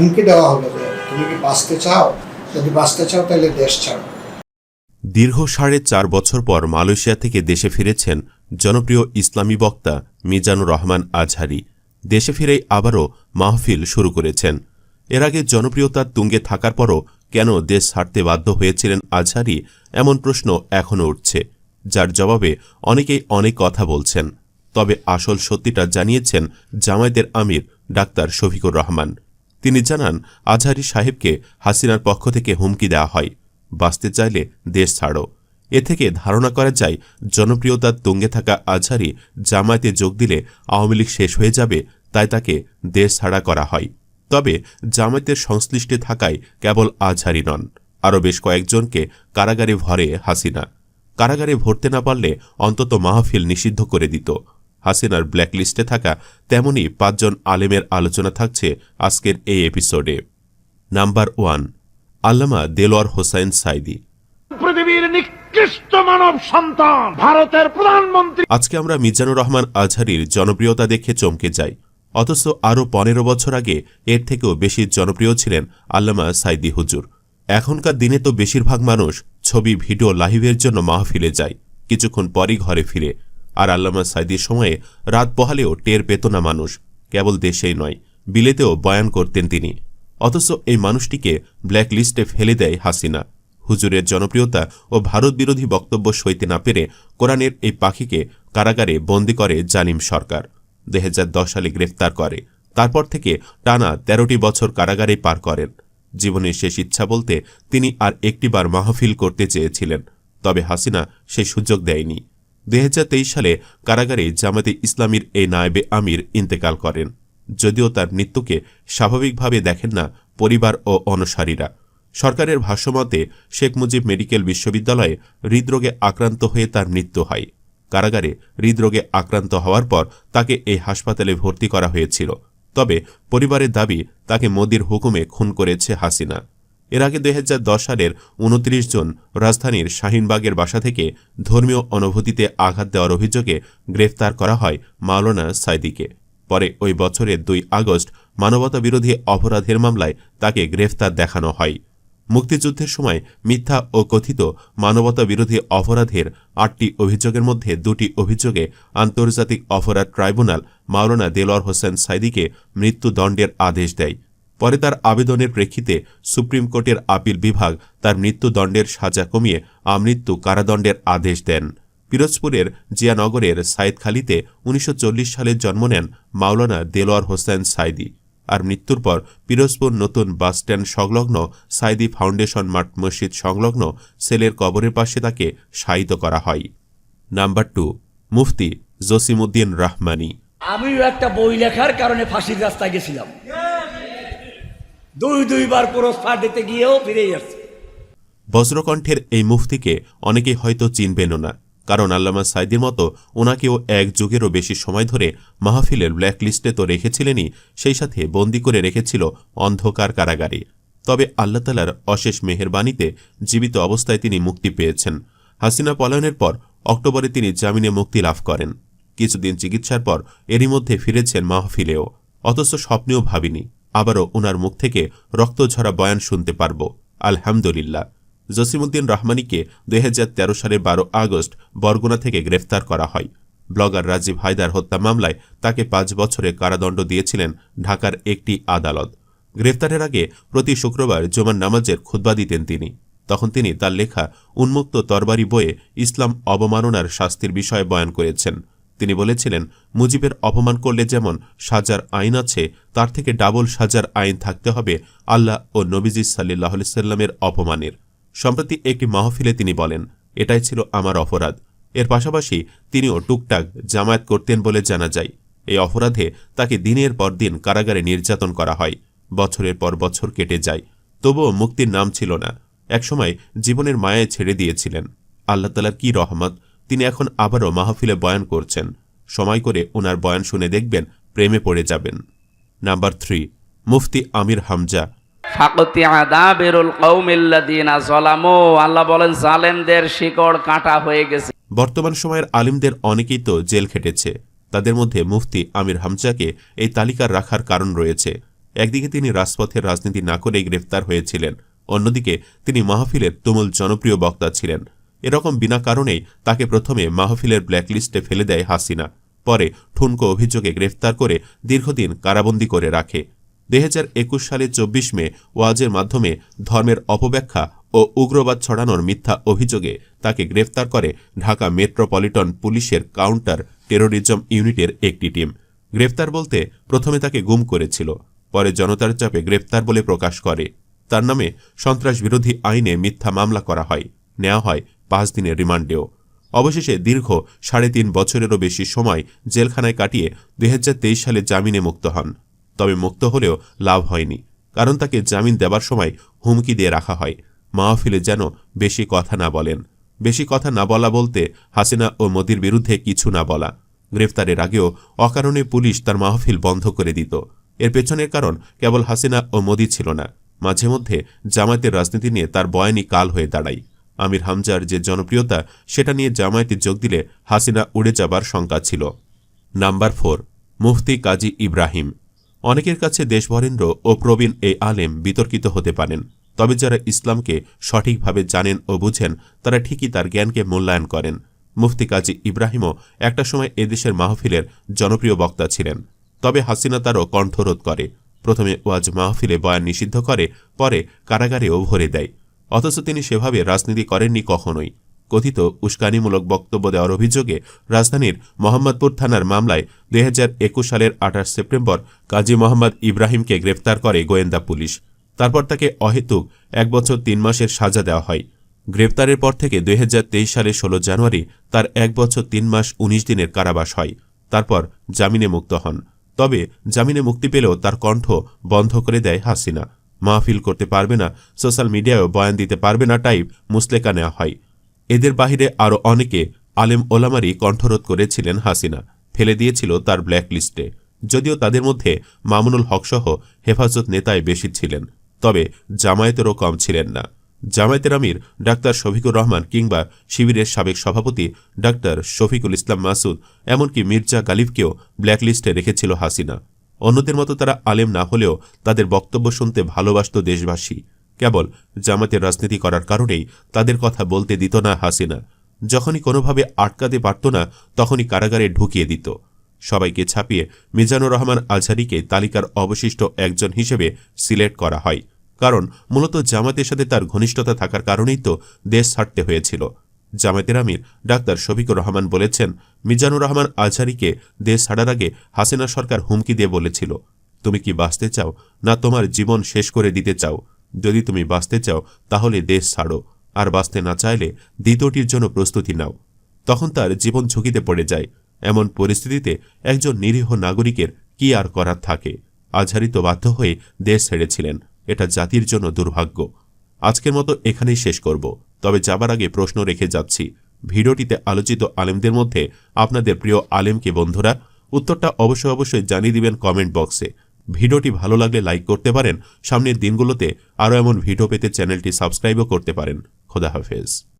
হুমকি দেওয়া হলো যে তুমি কি বাঁচতে চাও? যদি বাঁচতে চাও তাহলে দেশ ছাড়ো। দীর্ঘ সাড়ে চার বছর পর মালয়েশিয়া থেকে দেশে ফিরেছেন জনপ্রিয় ইসলামী বক্তা মিজানুর রহমান আজহারি। দেশে ফিরেই আবারও মাহফিল শুরু করেছেন। এর আগে জনপ্রিয়তার তুঙ্গে থাকার পরও কেন দেশ ছাড়তে বাধ্য হয়েছিলেন আজহারি, এমন প্রশ্ন এখনও উঠছে, যার জবাবে অনেকেই অনেক কথা বলছেন। তবে আসল সত্যিটা জানিয়েছেন জামায়াতের আমির ডাক্তার শফিকুর রহমান। তিনি জানান, আজহারি সাহেবকে হাসিনার পক্ষ থেকে হুমকি দেওয়া হয়। বাঁচতে চাইলে দেশ ছাড়ো। এ থেকে ধারণা করা যায়, জনপ্রিয়তার তুঙ্গে থাকা আজহারি জামায়াতে যোগ দিলে আওয়ামী লীগ শেষ হয়ে যাবে, তাই তাকে দেশ ছাড়া করা হয়। তবে জামায়াতের সংশ্লিষ্টে থাকায় কেবল আজহারি নন, আরও বেশ কয়েকজনকে কারাগারে ভরে হাসিনা। কারাগারে ভরতে না পারলে অন্তত মাহফিল নিষিদ্ধ করে দিত। হাসিনার ব্ল্যাকলিস্টে থাকা তেমনি পাঁচজন আলেমের আলোচনা থাকছে আজকের এই এপিসোডে। নাম্বার ওয়ান আল্লামা দেলোয়ার হোসাইন সাইদি। পৃথিবীর নিকৃষ্ট মানব সন্তান ভারতের প্রধানমন্ত্রী। আজকে আমরা মিজানুর রহমান আজহারির জনপ্রিয়তা দেখে চমকে যাই। অথচ আরও পনেরো বছর আগে এর থেকেও বেশি জনপ্রিয় ছিলেন আল্লামা সাইদি হুজুর। এখনকার দিনে তো বেশিরভাগ মানুষ ছবি ভিডিও লাইভের জন্য মাহফিলে যায়। কিছুক্ষণ পরই ঘরে ফিরে। আর আল্লামা সাইদির সময়ে রাত পহালেও টের পেত না মানুষ। কেবল দেশেই নয়, বিলেতেও বয়ান করতেন তিনি। অথচ এই মানুষটিকে ব্ল্যাক লিস্টে ফেলে দেয় হাসিনা। হুজুরের জনপ্রিয়তা ও ভারত বিরোধী বক্তব্য সইতে না পেরে কোরআনের এই পাখিকে কারাগারে বন্দি করে জালিম সরকার। দু হাজার দশ সালে গ্রেফতার করে। তারপর থেকে টানা তেরোটি বছর কারাগারে পার করেন। জীবনের শেষ ইচ্ছা বলতে তিনি আর একটিবার মাহফিল করতে চেয়েছিলেন। তবে হাসিনা সেই সুযোগ দেয়নি। দুই হাজার তেইশ সালে কারাগারে জামাতে ইসলামীর এই নায়েবে আমির ইন্তেকাল করেন। যদিও তার মৃত্যুকে স্বাভাবিকভাবে দেখেন না পরিবার ও অনুসারীরা। সরকারের ভাষ্যমতে, শেখ মুজিব মেডিকেল বিশ্ববিদ্যালয়ে হৃদরোগে আক্রান্ত হয়ে তার মৃত্যু হয়। কারাগারে হৃদরোগে আক্রান্ত হওয়ার পর তাকে এই হাসপাতালে ভর্তি করা হয়েছিল। তবে পরিবারের দাবি, তাকে মোদির হুকুমে খুন করেছে হাসিনা। এর আগে দুই হাজার দশ সালের উনত্রিশ জন রাজধানীর শাহিনবাগের বাসা থেকে ধর্মীয় অনুভূতিতে আঘাত দেওয়ার অভিযোগে গ্রেফতার করা হয় মাওলানা সাইদিকে। পরে ওই বছরের দুই আগস্ট মানবতা বিরোধী অপরাধের মামলায় তাকে গ্রেফতার দেখানো হয়। মুক্তিযুদ্ধের সময় মিথ্যা ও কথিত মানবতা বিরোধী অপরাধের আটটি অভিযোগের মধ্যে দুটি অভিযোগে আন্তর্জাতিক অপরাধ ট্রাইব্যুনাল মাওলানা দেলোয়ার হোসেন সাইদিকে মৃত্যুদণ্ডের আদেশ দেয়। পরে তার আবেদনের প্রেক্ষিতে সুপ্রিম কোর্টের আপিল বিভাগ তার মৃত্যুদণ্ডের সাজা কমিয়ে আমৃত্যু কারাদণ্ডের আদেশ দেন। পিরোজপুরের জিয়ানগরের সাইদখালীতে উনিশশো সালে জন্ম নেন মাওলানা দেলোয়ার হোসেন সাইদি। আর মৃত্যুর পর পিরোজপুর নতুন বাসস্ট্যান্ড সংলগ্ন সাইদি ফাউন্ডেশন মাঠ মসজিদ সংলগ্ন সেলের কবরের পাশে তাকে শায়িত করা হয়। নাম্বার টু, মুফতি জসিমুদ্দিন রাহমানি। আমিও একটা বই লেখার কারণে ফাঁসির রাস্তায় গেছিলাম। দুই দুইবার পুরস্কার দিতে গিয়েও ফিরে আসছে বজ্রকণ্ঠের এই মুফতিকে অনেকে হয়তো চিনবেনও না, কারণ আল্লামা সাইদির মতো ওনাকেও এক যুগেরও বেশি সময় ধরে মাহফিলের ব্ল্যাকলিস্টে তো রেখেছিলেনই, সেই সাথে বন্দি করে রেখেছিল অন্ধকার কারাগারে। তবে আল্লাহতালার অশেষ মেহেরবাণীতে জীবিত অবস্থায় তিনি মুক্তি পেয়েছেন। হাসিনা পলায়নের পর অক্টোবরে তিনি জামিনে মুক্তি লাভ করেন। কিছুদিন চিকিৎসার পর এরই মধ্যে ফিরেছেন মাহফিলেও, অথচ স্বপ্নেও ভাবিনি। আবারও উনার মুখ থেকে রক্তঝরা বয়ান শুনতে পারব। আলহামদুলিল্লাহ। জসিমুদ্দিন রহমানিকে দুই সালের বারো আগস্ট বরগুনা থেকে গ্রেফতার করা হয়। ব্লগার রাজীব হায়দার হত্যা মামলায় তাকে পাঁচ বছরের কারাদণ্ড দিয়েছিলেন ঢাকার একটি আদালত। গ্রেফতারের আগে প্রতি শুক্রবার জোমান নামাজের খুদ্া দিতেন তিনি। তখন তিনি তার লেখা উন্মুক্ত তরবারি বইয়ে ইসলাম অবমাননার শাস্তির বিষয়ে বয়ান করেছেন। তিনি বলেছিলেন, মুজিবের অপমান করলে যেমন সাজার আইন আছে, তার থেকে ডাবল সাজার আইন থাকতে হবে আল্লাহ ও নবীজি সাল্লাহ সাল্লামের অপমানের। সম্প্রতি একটি মাহফিলে তিনি বলেন, এটাই ছিল আমার অপরাধ। এর পাশাপাশি তিনিও টুকটাক জামায়াত করতেন বলে জানা যায়। এই অপরাধে তাকে দিনের পর দিন কারাগারে নির্যাতন করা হয়। বছরের পর বছর কেটে যায়। তবুও মুক্তির নাম ছিল না। একসময় জীবনের মায়ায় ছেড়ে দিয়েছিলেন। আল্লাহ তালার কি রহমত? তিনি এখন আবারও মাহফিলে বয়ান করছেন। সময় করে ওনার বয়ান শুনে দেখবেন প্রেমে পড়ে যাবেন। নাম্বার থ্রি মুফতি আমির হামজা। আল্লাহ বলেন জালেমদের শিকড় কাটা হয়ে গেছে। বর্তমান সময়ের আলিমদের অনেকেই তো জেল খেটেছে। তাদের মধ্যে মুফতি আমির হামজাকে এই তালিকার রাখার কারণ রয়েছে। একদিকে তিনি রাজপথের রাজনীতি না করেই গ্রেফতার হয়েছিলেন। অন্যদিকে তিনি মাহফিলের তুমুল জনপ্রিয় বক্তা ছিলেন। এরকম বিনা কারণেই তাকে প্রথমে মাহফিলের ব্ল্যাকলিস্টে ফেলে দেয় হাসিনা। পরে ঠুনকো অভিযোগে গ্রেফতার করে দীর্ঘদিন কারাবন্দী করে রাখে। দুই একুশ সালের চব্বিশ মে ওয়াজের মাধ্যমে ধর্মের অপব্যাখ্যা ও উগ্রবাদ ছড়ানোর মিথ্যা অভিযোগে তাকে গ্রেফতার করে ঢাকা মেট্রোপলিটন পুলিশের কাউন্টার টেরোরিজম ইউনিটের একটি টিম। গ্রেফতার বলতে প্রথমে তাকে গুম করেছিল, পরে জনতার চাপে গ্রেফতার বলে প্রকাশ করে। তার নামে সন্ত্রাস বিরোধী আইনে মিথ্যা মামলা করা হয়, নেওয়া হয় পাঁচ দিনের রিমান্ডেও। অবশেষে দীর্ঘ সাড়ে তিন বছরেরও বেশি সময় জেলখানায় কাটিয়ে দুই হাজার তেইশ সালে জামিনে মুক্ত হন। তবে মুক্ত হলেও লাভ হয়নি, কারণ তাকে জামিন দেবার সময় হুমকি দিয়ে রাখা হয়। মাহফিলে যেন বেশি কথা না বলেন। বেশি কথা না বলা বলতে হাসিনা ও মোদির বিরুদ্ধে কিছু না বলা। গ্রেফতারের আগেও অকারণে পুলিশ তার মাহফিল বন্ধ করে দিত। এর পেছনের কারণ কেবল হাসিনা ও মোদি ছিল না। মাঝে মধ্যে জামায়াতের রাজনীতি নিয়ে তার বয়ানি কাল হয়ে দাঁড়ায়। আমির হামজার যে জনপ্রিয়তা, সেটা নিয়ে জামায়াতে যোগ দিলে হাসিনা উড়ে যাবার শঙ্কা ছিল। নাম্বার ফোর, মুফতি কাজী ইব্রাহিম। অনেকের কাছে দেশবরেন্দ্র ও প্রবীণ এই আলেম বিতর্কিত হতে পারেন, তবে যারা ইসলামকে সঠিকভাবে জানেন ও বুঝেন, তারা ঠিকই তার জ্ঞানকে মূল্যায়ন করেন। মুফতি কাজী ইব্রাহিমও একটা সময় এদেশের মাহফিলের জনপ্রিয় বক্তা ছিলেন, তবে হাসিনা তারও কণ্ঠরোধ করে। প্রথমে ওয়াজ মাহফিলে বয়ান নিষিদ্ধ করে, পরে কারাগারেও ভরে দেয়। অথচ তিনি সেভাবে রাজনীতি করেননি কখনোই। কথিত উস্কানিমূলক বক্তব্য দেওয়ার অভিযোগে রাজধানীর মোহাম্মদপুর থানার মামলায় দুই হাজার একুশ সালের আঠাশ সেপ্টেম্বর কাজী মোহাম্মদ ইব্রাহিমকে গ্রেফতার করে গোয়েন্দা পুলিশ। তারপর তাকে অহেতুক এক বছর তিন মাসের সাজা দেওয়া হয়। গ্রেপ্তারের পর থেকে দুই হাজার তেইশ সালের ষোলো জানুয়ারি তার এক বছর তিন মাস ১৯ দিনের কারাবাস হয়। তারপর জামিনে মুক্ত হন। তবে জামিনে মুক্তি পেলেও তার কণ্ঠ বন্ধ করে দেয় হাসিনা। মাহফিল করতে পারবে না, সোশ্যাল মিডিয়ায়ও বয়ান দিতে পারবে না টাইপ মুসলেকা নেওয়া হয়। এদের বাহিরে আরও অনেকে আলেম ওলামারি কণ্ঠরোধ করেছিলেন হাসিনা, ফেলে দিয়েছিল তার ব্ল্যাক লিস্টে যদিও তাদের মধ্যে মামুনুল হকসহ হেফাজত নেতায় বেশি ছিলেন, তবে জামায়াতেরও কম ছিলেন না। জামায়াতের আমির ডাক্তার শফিকুর রহমান কিংবা শিবিরের সাবেক সভাপতি ডাক্তার শফিকুল ইসলাম মাসুদ, এমনকি মির্জা গালিবকেও ব্ল্যাকলিস্টে রেখেছিল হাসিনা। অন্যদের মতো তারা আলেম না হলেও তাদের বক্তব্য শুনতে ভালোবাসত দেশবাসী। কেবল জামাতের রাজনীতি করার কারণেই তাদের কথা বলতে দিত না হাসিনা। যখনই কোনোভাবে আটকাতে পারত না, তখনই কারাগারে ঢুকিয়ে দিত। সবাইকে ছাপিয়ে মিজানুর রহমান আজহারিকে তালিকার অবশিষ্ট একজন হিসেবে সিলেক্ট করা হয়। কারণ মূলত জামাতের সাথে তার ঘনিষ্ঠতা থাকার কারণেই তো দেশ ছাড়তে হয়েছিল। জামায়াতের আমির ডাক্তার শফিকুর রহমান বলেছেন, মিজানুর রহমান আজহারিকে দেশ ছাড়ার আগে হাসিনা সরকার হুমকি দিয়ে বলেছিল, তুমি কি বাঁচতে চাও না তোমার জীবন শেষ করে দিতে চাও? যদি তুমি বাঁচতে চাও, তাহলে দেশ ছাড়ো, আর বাঁচতে না চাইলে দ্বিতীয়টির জন্য প্রস্তুতি নাও। তখন তার জীবন ঝুঁকিতে পড়ে যায়। এমন পরিস্থিতিতে একজন নিরীহ নাগরিকের কি আর করার থাকে? আজহারি তো বাধ্য হয়ে দেশ ছেড়েছিলেন, এটা জাতির জন্য দুর্ভাগ্য। আজকের মতো এখানেই শেষ করব। তবে যাবার আগে প্রশ্ন রেখে যাচ্ছি। ভিডিওটিতে আলোচিত আলেমদের মধ্যে আপনাদের প্রিয় আলেমকে বন্ধুরা? উত্তরটা অবশ্যই অবশ্যই জানিয়ে দিবেন কমেন্ট বক্সে। ভিডিওটি ভালো লাগলে লাইক করতে পারেন। সামনের দিনগুলোতে আরও এমন ভিডিও পেতে চ্যানেলটি সাবস্ক্রাইবও করতে পারেন। খোদা হাফেজ।